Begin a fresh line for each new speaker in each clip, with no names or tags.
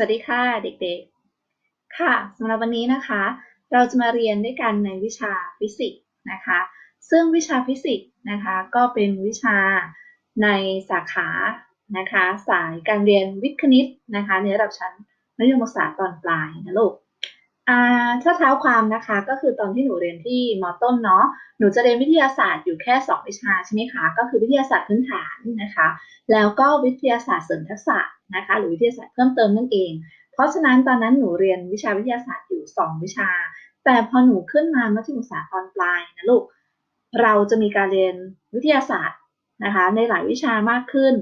สวัสดีค่ะเด็กๆ ค่ะสำหรับวันนี้นะคะ เราจะมาเรียนด้วยกันในวิชาฟิสิกส์นะคะ ซึ่งวิชาฟิสิกส์นะคะก็เป็นวิชาในสาขานะคะ สายการเรียนวิทย์คณิตนะคะในระดับชั้นมัธยมศึกษาตอนปลายนะลูก ถ้าเท้าความนะคะก็คือตอนที่หนูเรียนที่มอต้นเนาะหนูจะเรียนวิทยาศาสตร์อยู่แค่ 2 วิชาใช่ไหมคะก็คือวิทยาศาสตร์พื้นฐานนะคะ แล้วก็วิทยาศาสตร์เสริมทักษะนะคะ หรือวิทยาศาสตร์เพิ่มเติมนั่นเอง เพราะฉะนั้นตอนนั้นหนูเรียนวิชาวิทยาศาสตร์อยู่ 2 วิชา แต่พอหนูขึ้นมามัธยมศึกษาตอนปลายนะลูกเราจะมีการเรียนวิทยาศาสตร์นะคะในหลายวิชามากขึ้น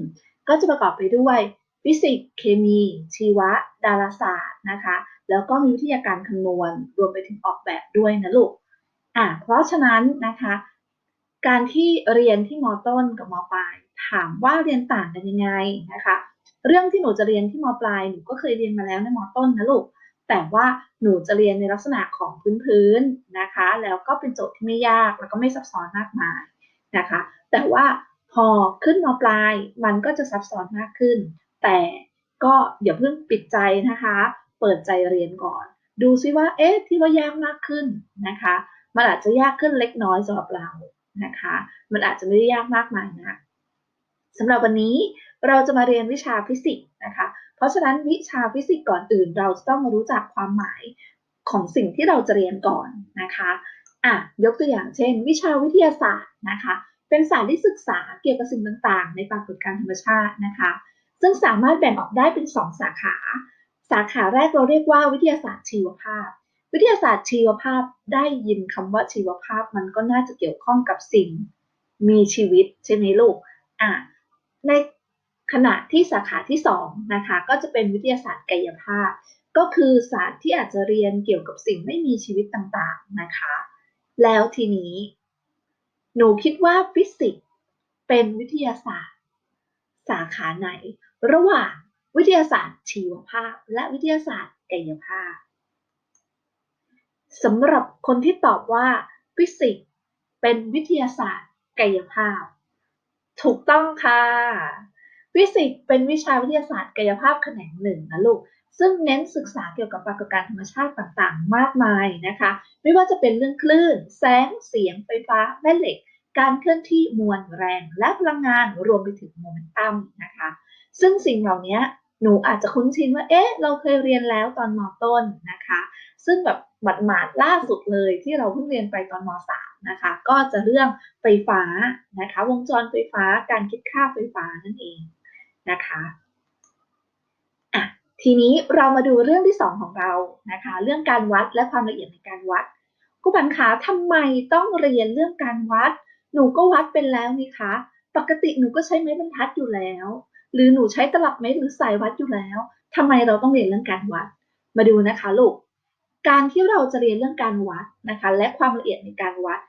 ก็จะประกอบไปด้วยฟิสิกส์เคมี ชีวะ ดาราศาสตร์นะคะ แล้วก็มีวิทยาการคำนวณ รวมไปถึงออกแบบด้วยนะลูกอะเพราะฉะนั้นนะคะ การที่เรียนที่มต้นกับมปลาย ถามว่าเรียนต่างกันยังไงนะคะ เรื่องที่หนูจะเรียนที่มปลายหนูก็เคยเรียนมาแล้วในมต้นนะลูกแต่ว่าหนูจะเรียนในลักษณะของพื้นๆนะคะ แล้วก็เป็นโจทย์ที่ไม่ยากแล้วก็ไม่ซับซ้อนมากมายนะคะ แต่ว่าพอขึ้นมปลายมันก็จะซับซ้อนมากขึ้น แต่ก็อย่าเพิ่งปิดใจนะคะ เปิดใจเรียนก่อน ดูซิว่าเอ๊ะที่ว่ายากมากขึ้นนะคะมันอาจจะยากขึ้นเล็กน้อยสำหรับเรานะคะ มันอาจจะไม่ได้ยากมากมายนะสำหรับวันนี้เราจะมาเรียนวิชาฟิสิกส์นะคะ เพราะฉะนั้นวิชาฟิสิกส์ก่อนอื่น เราจะต้องมารู้จักความหมายของสิ่งที่เราจะเรียนก่อนนะคะอะยกตัวอย่างเช่น วิชาวิทยาศาสตร์นะคะ เป็นศาสตร์ที่ศึกษาเกี่ยวกับสิ่งต่างๆ ในปรากฏการณ์ธรรมชาตินะคะ ซึ่งสามารถแบ่งออกได้เป็น 2 สาขา สาขาแรกเราเรียกว่าวิทยาศาสตร์ชีวภาพ วิทยาศาสตร์ชีวภาพได้ยินคำว่าชีวภาพมันก็น่าจะเกี่ยวข้องกับสิ่ง มีชีวิตใช่ไหมลูกอะในขณะที่สาขาที่2นะคะก็จะเป็นวิทยาศาสตร์กายภาพ ก็คือศาสตร์ที่อาจจะเรียนเกี่ยวกับสิ่งไม่มีชีวิตต่างๆนะคะ แล้วทีนี้ หนูคิดว่าฟิสิกส์เป็นวิทยาศาสตร์ สาขาไหน ระหว่าง วิทยาศาสตร์ชีวภาพ และวิทยาศาสตร์กายภาพสำหรับคนที่ตอบว่าฟิสิกส์เป็นวิทยาศาสตร์กายภาพ ถูกต้องค่ะฟิสิกส์เป็นวิชาวิทยาศาสตร์กายภาพแขนงหนึ่งนะลูกซึ่งเน้นศึกษาเกี่ยวกับปรากฏการณ์ธรรมชาติต่างๆ มากมายนะคะ ไม่ว่าจะเป็นเรื่องคลื่น แสง เสียง ไฟฟ้า แม่เหล็ก การเคลื่อนที่มวลแรง และพลังงานรวมไปถึงโมเมนตัมนะคะ ซึ่งสิ่งเหล่านี้ หนูอาจจะคุ้นชินว่า เอ๊ะ เราเคยเรียนแล้วตอนมต้นนะคะ ซึ่งแบบหมาดๆล่าสุดเลยที่เราเพิ่งเรียนไปตอนม .3 นะคะ ก็จะเรื่องไฟฟ้านะคะ วงจรไฟฟ้า การคิดค่าไฟฟ้านั่นเองนะคะอะทีนี้เรามาดูเรื่องที่ 2 ของเรานะคะ เรื่องการวัดและความละเอียดในการวัดผู้บันคะทำไมต้องเรียนเรื่องการวัด หนูก็วัดเป็นแล้วนี่คะ ปกติหนูก็ใช้ไม้บรรทัดอยู่แล้ว หรือหนูใช้ตลับเมตรหรือสายวัดอยู่แล้วทำไมเราต้องเรียนเรื่องการวัด มาดูนะคะลูก การที่เราจะเรียนเรื่องการวัดนะคะ และความละเอียดในการวัด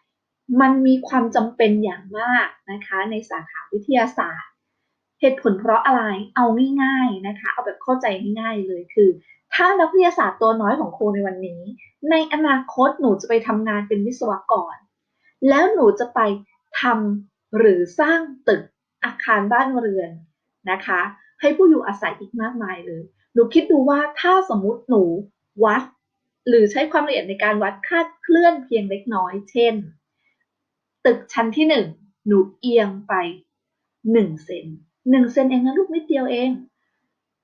มันมีความจำเป็นอย่างมากนะคะ ในสาขาวิทยาศาสตร์ เหตุผลเพราะอะไร เอาง่ายๆนะคะ เอาแบบเข้าใจง่ายๆเลยคือ ถ้านักวิทยาศาสตร์ตัวน้อยของครูในวันนี้ ในอนาคตหนูจะไปทำงานเป็นวิศวกร แล้วหนูจะไปทำหรือสร้างตึกอาคารบ้านเรือน นะคะ ให้ผู้อยู่อาศัยอีกมากมายเลย หนูคิดดูว่าถ้าสมมุติหนูวัด หรือใช้ความละเอียดในการวัดคาดเคลื่อนเพียงเล็กน้อย เช่น ตึกชั้นที่หนึ่งหนูเอียงไปหนึ่งเซนหนึ่งเซนเองนะลูกนิดเดียวเอง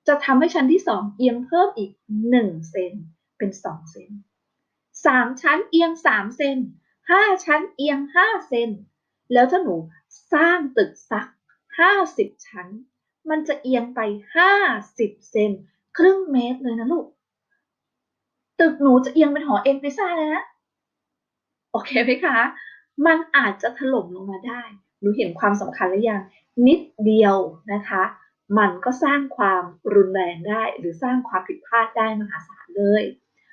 จะทำให้ชั้นที่สองเอียงเพิ่มอีกหนึ่งเซนเป็นสองเซนสามชั้นเอียงสามเซนห้าชั้นเอียงห้าเซนแล้วถ้าหนูสร้างตึกสักห้าสิบชั้น มันจะเอียงไปห้าสิบเซนครึ่งเมตรเลยนะลูก ตึกหนูจะเอียงเป็นหอเอ็นพิซ่าเลยนะ โอเคไหมคะ มันอาจจะถล่มลงมาได้ หนูเห็นความสำคัญหรือยัง นิดเดียวนะคะ มันก็สร้างความรุนแรงได้ หรือสร้างความผิดพลาดได้มหาศาลเลย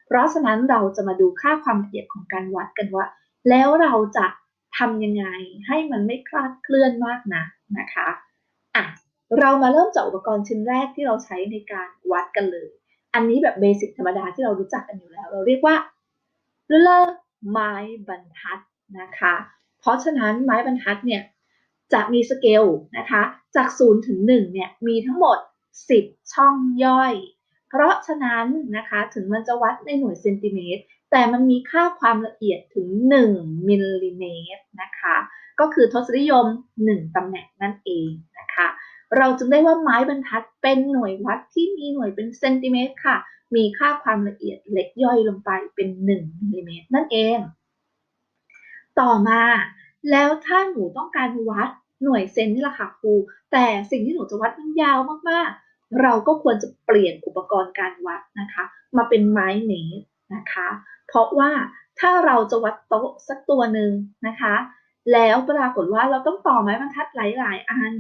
เพราะฉะนั้นเราจะมาดูค่าความละเอียดของการวัดกันว่า แล้วเราจะทำยังไงให้มันไม่คลาดเคลื่อนมากนะนะคะ เรามาเริ่มจากอุปกรณ์ชิ้นแรกที่เราใช้ในการวัดกันเลย อันนี้แบบเบสิกธรรมดาที่เรารู้จักกันอยู่แล้ว เราเรียกว่ารูเลอร์ไม้บรรทัดนะคะ เพราะฉะนั้นไม้บรรทัดเนี่ยจะมีสเกลนะคะ จาก 0 ถึง 1 เนี่ยมีทั้งหมด 10 ช่องย่อย เพราะฉะนั้นนะคะถึงมันจะวัดในหน่วยเซนติเมตรแต่มันมีค่าความละเอียดถึง 1 มิลลิเมตรนะคะ ก็คือทศนิยม 1 ตำแหน่งนั่นเองนะคะ เราจึงได้ว่าไม้บรรทัดเป็นหน่วยวัดที่มีหน่วยเป็นเซนติเมตรค่ะ มีค่าความละเอียดเล็กย่อยลงไปเป็น1มิลลิเมตรนั่นเอง ต่อมา แล้วถ้าหนูต้องการวัดหน่วยเซนนี่แหละค่ะครูแต่สิ่งที่หนูจะวัดมันยาวมากๆ เราก็ควรจะเปลี่ยนอุปกรณ์การวัดนะคะ มาเป็นไม้เมตรนะคะ เพราะว่าถ้าเราจะวัดโต๊ะสักตัวหนึ่งนะคะ แล้วปรากฏว่าเราต้องต่อไม้บรรทัดหลาย ๆ อัน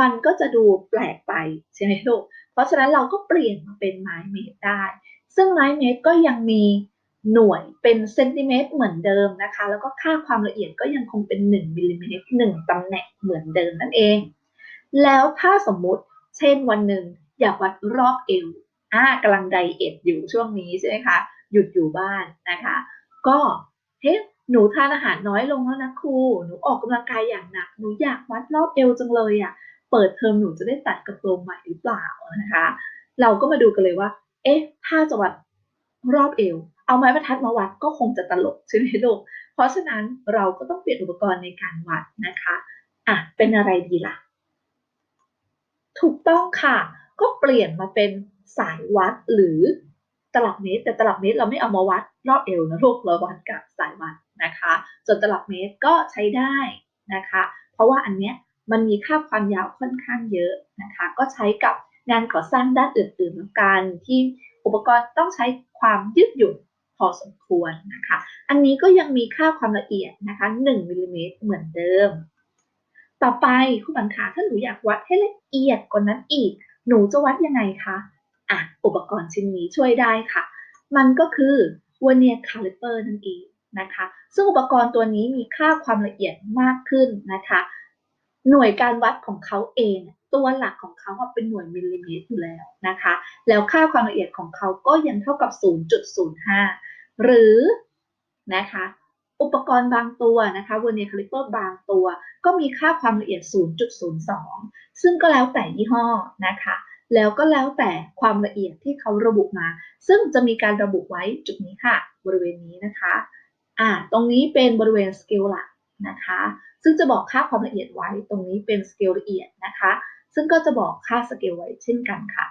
มันก็จะดูแปลกไปใช่ไหมลูก เพราะฉะนั้นเราก็เปลี่ยนมาเป็นไม้เมตรได้ ซึ่งไม้เมตรก็ยังมีหน่วยเป็นเซนติเมตรเหมือนเดิมนะคะ แล้วก็ค่าความละเอียดก็ยังคงเป็น1มิลลิเมตร1ตำแหน่งเหมือนเดิมนั่นเอง แล้วถ้าสมมุติเช่นวันหนึ่งอยากวัดรอบเอวอ่ากำลังไดเอทอยู่ช่วงนี้ใช่ไหมคะ หยุดอยู่บ้านนะคะ ก็เฮ้หนูทานอาหารน้อยลงแล้วนะครู หนูออกกำลังกายอย่างหนัก หนูอยากวัดรอบเอวจังเลยอะ่ะ เปิดเทอมหนูจะได้ตัดกระโปรงใหม่หรือเปล่านะคะ เราก็มาดูกันเลยว่า เอ๊ะ ถ้าจะวัดรอบเอว เอาไม้บรรทัดมาวัดก็คงจะตลกใช่ไหมลูก เพราะฉะนั้นเราก็ต้องเปลี่ยนอุปกรณ์ในการวัดนะคะ อะ เป็นอะไรดีล่ะ ถูกต้องค่ะ ก็เปลี่ยนมาเป็นสายวัดหรือตลับเมตร แต่ตลับเมตรเราไม่เอามาวัดรอบเอวนะลูกเราวัดกับสายวัดนะคะ ส่วนตลับเมตรก็ใช้ได้นะคะ เพราะว่าอันเนี้ย มันมีค่าความยาวค่อนข้างเยอะนะคะ ก็ใช้กับงานก่อสร้างด้านอื่นๆกันที่อุปกรณ์ต้องใช้ความยืดหยุ่นพอสมควรนะคะ อันนี้ก็ยังมีค่าความละเอียดนะคะ1มิลลิเมตรเหมือนเดิม ต่อไปคุณบังคะถ้าหนูอยากวัดให้ละเอียดกว่านั้นอีก หนูจะวัดยังไงคะอะอุปกรณ์ชิ้นนี้ช่วยได้ค่ะ มันก็คือ vernier caliper นั่นเองนะคะ ซึ่งอุปกรณ์ตัวนี้มีค่าความละเอียดมากขึ้นนะคะ หน่วยการวัดของเขาเอง ตัวหลักของเขาเป็นหน่วยมิลลิเมตรอยู่แล้วนะคะ แล้วค่าความละเอียดของเขาก็ยังเท่ากับ 0.05 หรือนะคะอุปกรณ์บางตัวนะคะ vernier caliper บางตัว ก็มีค่าความละเอียด 0.02 ซึ่งก็แล้วแต่ยี่ห้อนะคะ แล้วก็แล้วแต่ความละเอียดที่เขาระบุมา ซึ่งจะมีการระบุไว้จุดนี้ค่ะ บริเวณนี้นะคะ อ่า ตรงนี้เป็นบริเวณสเกลหลักนะคะ ซึ่งจะบอกค่าความละเอียดไว้ตรงนี้เป็นสเกลละเอียดนะคะ ซึ่งก็จะบอกค่าสเกลไว้เช่นกันค่ะ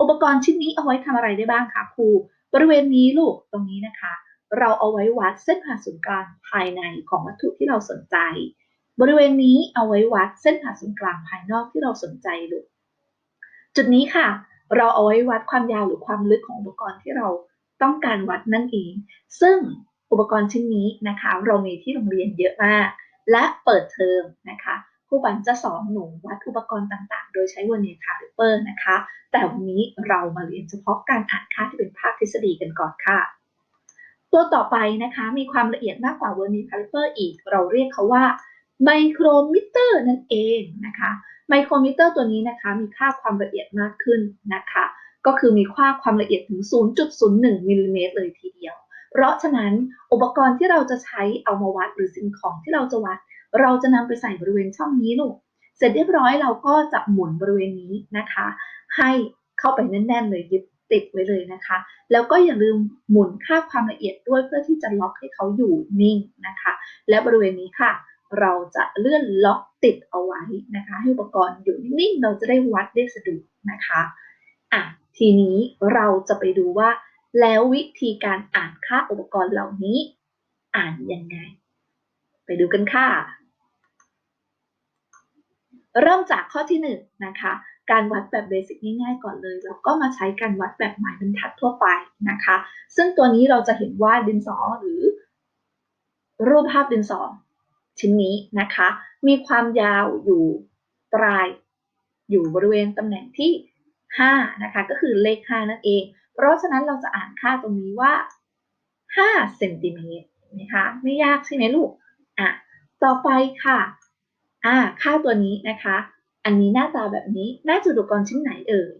อุปกรณ์ชิ้นนี้เอาไว้ทำอะไรได้บ้างคะครู บริเวณนี้ลูกตรงนี้นะคะ เราเอาไว้วัดเส้นผ่าศูนย์กลางภายในของวัตถุที่เราสนใจ บริเวณนี้เอาไว้วัดเส้นผ่าศูนย์กลางภายนอกที่เราสนใจลูกจุดนี้ค่ะ เราเอาไว้วัดความยาวหรือความลึกของอุปกรณ์ที่เราต้องการวัดนั่นเอง ซึ่งอุปกรณ์ชิ้นนี้นะคะ เรามีที่โรงเรียนเยอะมาก และเปิดเทอมนะคะครูบันจะสอนหนูวัดอุปกรณ์ต่างๆ โดยใช้ว e เนียคาลิเปอร์นะคะ แต่วันนี้เรามาเรียนเฉพาะการอ่านค่าที่เป็นภาคทฤษฎีกันก่อนค่ะ ตัวต่อไปนะคะมีความละเอียดมากกว่า v e r n i e r caliper อีก เราเรียกเขาว่าไมโครมิเตอร์นั่นเองนะคะไมโครมิเตอร์ตัวนี้นะคะมีค่าความละเอียดมากขึ้นนะคะ ก็คือมีค่าความละเอียดถึง 0.01มิลลิเมตรเลยทีเดียว เพราะฉะนั้นอุปกรณ์ที่เราจะใช้เอามาวัดหรือสิ่งของที่เราจะวัด เราจะนำไปใส่บริเวณช่องนี้ลูก เสร็จเรียบร้อยเราก็จะหมุนบริเวณนี้นะคะ ให้เข้าไปแน่น ๆ เลยยึดติดไว้เลยนะคะ แล้วก็อย่าลืมหมุนค่าความละเอียดด้วยเพื่อที่จะล็อกให้เขาอยู่นิ่งนะคะ และบริเวณนี้ค่ะ เราจะเลื่อนล็อกติดเอาไว้นะคะ ให้อุปกรณ์อยู่นิ่งๆเราจะได้วัดได้สะดวกนะคะอะทีนี้เราจะไปดูว่า แล้ววิธีการอ่านค่าอุปกรณ์เหล่านี้ อ่านยังไง ไปดูกันค่ะ เริ่มจากข้อที่1นนะคะ การวัดแบบเบสิกง่ายๆก่อนเลยแล้วก็มาใช้การวัดแบบหมายบรรทัดทั่วไปนะคะ ซึ่งตัวนี้เราจะเห็นว่าดินสอหรือ รูปภาพดินสอชิ้นนี้นะคะ มีความยาวอยู่ปลายอยู่บริเวณตำแหน่งที่5นะคะ ก็คือเลข 5 นั่นเอง เพราะฉะนั้นเราจะอ่านค่าตรงนี้ว่า5เซนติเมตรนะคะไม่ยากใช่ไหมลูกอะต่อไปค่ะอ่าค่าตัวนี้นะคะ อันนี้หน้าตาแบบนี้น่าจะอุกรณ์ชิ้นไหนเอ่ย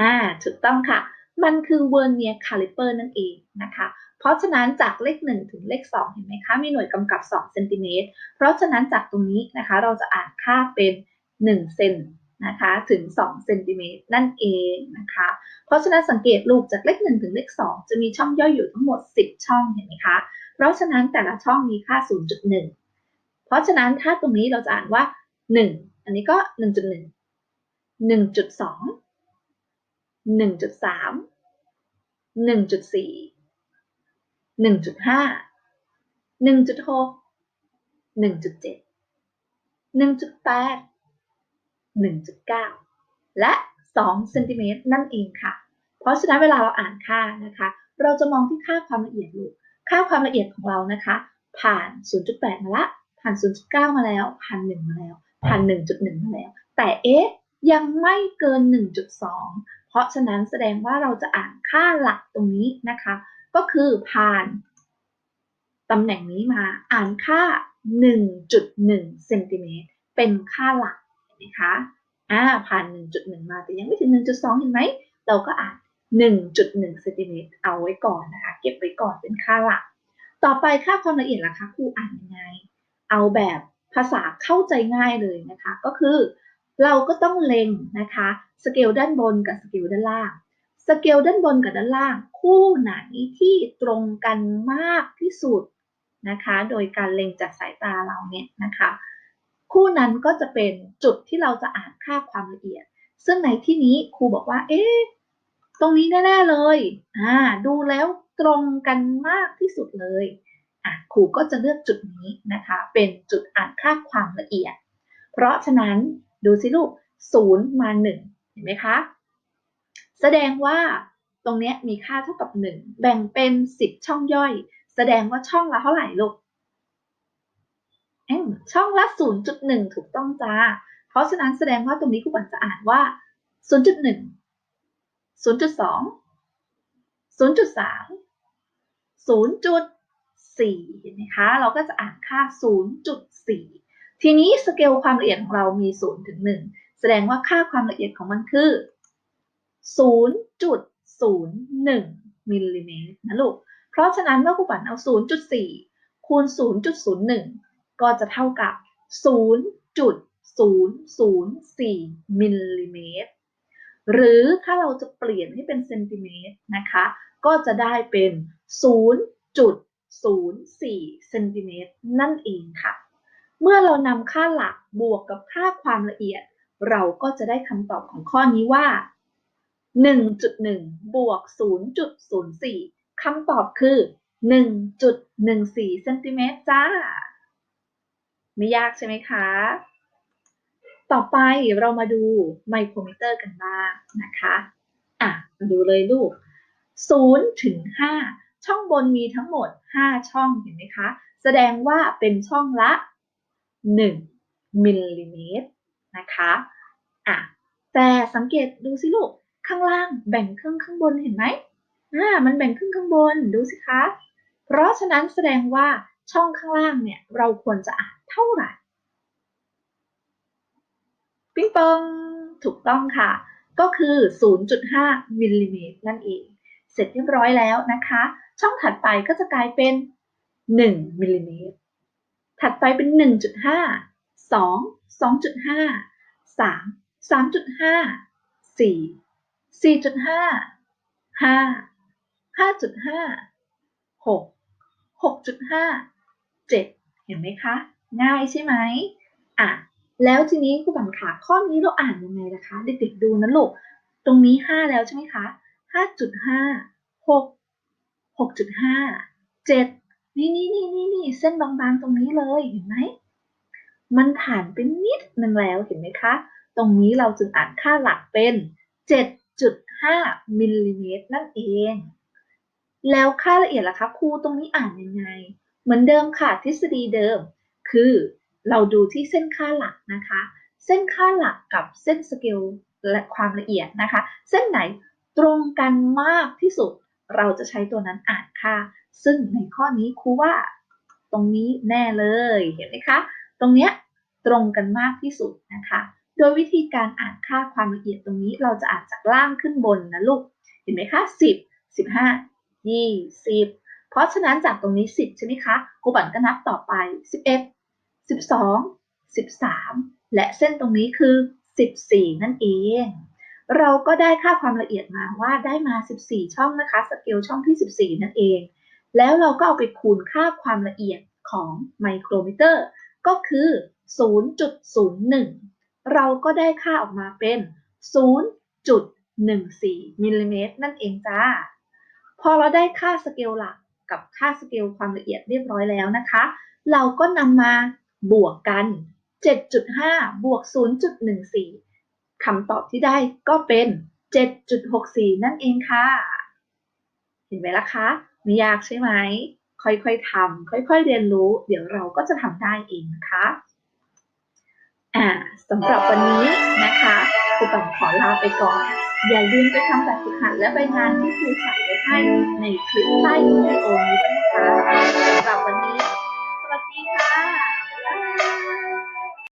อ่าถูกต้องค่ะ มันคือ vernier caliper นั่นเองนะคะ เพราะฉะนั้นจากเลข 1 ถึงเลข 2 เห็นไหมคะ มีหน่วยกำกับ2เซนติเมตรเพราะฉะนั้นจากตรงนี้นะคะ เราจะอ่านค่าเป็น1เซน นะคะถึง2เซนติเมตรนั่นเองนะคะ เพราะฉะนั้นสังเกตลูกจากเลข1ถึงเลข2 จะมีช่องย่อยอยู่ทั้งหมด 10 ช่องเห็นไหมคะ เพราะฉะนั้นแต่ละช่องมีค่า 0.1 เพราะฉะนั้นถ้าตรงนี้เราจะอ่านว่า 1 อันนี้ก็ 1.1 1.2 1.3 1.4 1.5 1.6 1.7 1.8 1.9 และ 2 เซนติเมตรนั่นเองค่ะ เพราะฉะนั้นเวลาเราอ่านค่านะคะ เราจะมองที่ค่าความละเอียดลูก ค่าความละเอียดของเรานะคะ ผ่าน 0.8 มาละ ผ่าน 0.9 มาแล้ว ผ่าน 1 มาแล้ว ผ่าน 1.1 มาแล้ว แต่เอ๊ะยังไม่เกิน 1.2 เพราะฉะนั้นแสดงว่าเราจะอ่านค่าหลักตรงนี้นะคะ ก็คือผ่านตำแหน่งนี้มาอ่านค่า 1.1 เซนติเมตร เป็นค่าหลัก มคะอ่าผ่าน 1.1 มาแต่ยังไม่ถึง 1.2 เห็นไหม เราก็อ่าน 1.1เซนติเมตรเอาไว้ก่อนนะคะ เก็บไว้ก่อนเป็นค่าหลัก ต่อไปค่าความละเอียดล่ะคะครูอ่านยังไง เอาแบบภาษาเข้าใจง่ายเลยนะคะ ก็คือเราก็ต้องเล็งนะคะสเกลด้านบนกับสเกลด้านล่างสเกลด้านบนกับด้านล่าง คู่ไหนที่ตรงกันมากที่สุดนะคะ โดยการเล็งจากสายตาเราเนี่ยนะคะ คู่นั้นก็จะเป็นจุดที่เราจะอ่านค่าความละเอียด ซึ่งในที่นี้ครูบอกว่า เอ๊ะ ตรงนี้แน่ๆเลย อ่า ดูแล้วตรงกันมากที่สุดเลย อะ ครูก็จะเลือกจุดนี้นะคะ เป็นจุดอ่านค่าความละเอียด เพราะฉะนั้นดูสิลูก0มา1เห็นไหมคะ แสดงว่าตรงนี้มีค่าเท่ากับ 1 แบ่งเป็น 10 ช่องย่อย แสดงว่าช่องละเท่าไหร่ลูก ช่องละ 0.1 ถูกต้องจ้า เพราะฉะนั้นแสดงว่าตรงนี้ครูปันจะอ่านว่า 0.1 0.2 0.3 0.4 เห็นไหมคะ เราก็จะอ่านค่า 0.4 ทีนี้สเกลความละเอียดของเรามี 0 ถึง 1 แสดงว่าค่าความละเอียดของมันคือ 0.01 มิลลิเมตรนะลูก เพราะฉะนั้นเมื่อครูปันเอา 0.4 คูณ 0.01 ก็จะเท่ากับ 0.004 มิลลิเมตร หรือถ้าเราจะเปลี่ยนให้เป็นเซนติเมตรนะคะ ก็จะได้เป็น 0.04 เซนติเมตรนั่นเองค่ะ เมื่อเรานำค่าหลักบวกกับค่าความละเอียด เราก็จะได้คำตอบของข้อนี้ว่า 1.1 บวก 0.04คำตอบคือ 1.14 เซนติเมตรจ้า ไม่ยากใช่ไหมคะ ต่อไปเรามาดูไมโครมิเตอร์กันบ้างนะคะ อะมาดูเลยลูก0ถึง5ช่องบนมีทั้งหมด 5 ช่องเห็นไหมคะ แสดงว่าเป็นช่องละ 1มิลลิเมตรนะคะอะแต่สังเกตดูสิลูก ข้างล่างแบ่งครึ่งข้างบนเห็นไหมอ่ามันแบ่งครึ่งข้างบนดูสิคะ เพราะฉะนั้นแสดงว่าช่องข้างล่างเนี่ยเราควรจะอ่าน เท่าไหร่ปิ๊งปองถูกต้องค่ะ ก็คือ 0.5มิลลิเมตรนั่นเอง เสร็จเรียบร้อยแล้วนะคะ ช่องถัดไปก็จะกลายเป็น 1มิลลิเมตรถัดไปเป็น 1.5 2 2.5 3 3.5 4 4.5 5 5.5 6 6.5 7 เห็นไหมคะ ง่ายใช่ไหมอะแล้วทีนี้ครูบันขาข้อนี้เราอ่านยังไงล่ะคะ เด็กๆดูนะลูก ตรงนี้ 5 แล้วใช่ไหมคะ 5.5 6 6.5 7 นี่นี่นี่นี่นี่เส้นบางๆตรงนี้เลยเห็นไหม มันผ่านไปนิดนึงแล้วเห็นไหมคะ ตรงนี้เราจึงอ่านค่าหลักเป็น 7.5มิลลิเมตรนั่นเอง แล้วค่าละเอียดล่ะคะครูตรงนี้อ่านยังไง เหมือนเดิมค่ะทฤษฎีเดิม คือเราดูที่เส้นค่าหลักนะคะ เส้นค่าหลักกับเส้นสเกลและความละเอียดนะคะ เส้นไหนตรงกันมากที่สุด เราจะใช้ตัวนั้นอ่านค่า ซึ่งในข้อนี้ครูว่า ตรงนี้แน่เลยเห็นไหมคะ ตรงเนี้ยตรงกันมากที่สุดนะคะ โดยวิธีการอ่านค่าความละเอียดตรงนี้เราจะอ่านจากล่างขึ้นบนนะลูก เห็นไหมคะ 10 15 20 เพราะฉะนั้นจากตรงนี้ 10 ใช่ไหมคะครูบันก็นับต่อไป 11 12 13 และเส้นตรงนี้คือ 14 นั่นเอง เราก็ได้ค่าความละเอียดมาว่าได้มา 14 ช่องนะคะ สเกลช่องที่ 14 นั่นเอง แล้วเราก็เอาไปคูณค่าความละเอียดของไมโครมิเตอร์ ก็คือ 0.01 เราก็ได้ค่าออกมาเป็น 0.14 มิลลิเมตรนั่นเองจ้า พอเราได้ค่าสเกลหลักกับค่าสเกลความละเอียดเรียบร้อยแล้วนะคะ เราก็นำมา บวกกัน 7.5 บวก 0.14 คำตอบที่ได้ก็เป็น 7.64 นั่นเองค่ะ เห็นไหมล่ะคะ ไม่ยากใช่ไหม ค่อยๆทำค่อยๆเรียนรู้ เดี๋ยวเราก็จะทำได้เองนะคะอ่าสำหรับวันนี้นะคะครูปังขอลาไปก่อน อย่าลืมไปทำแบบฝึกหัดและใบงานที่ครูใส่ไว้ให้ในคลิปใต้วิดีโอนี้ด้วยนะคะสำหรับวันนี้ สวัสดีค่ะ thank you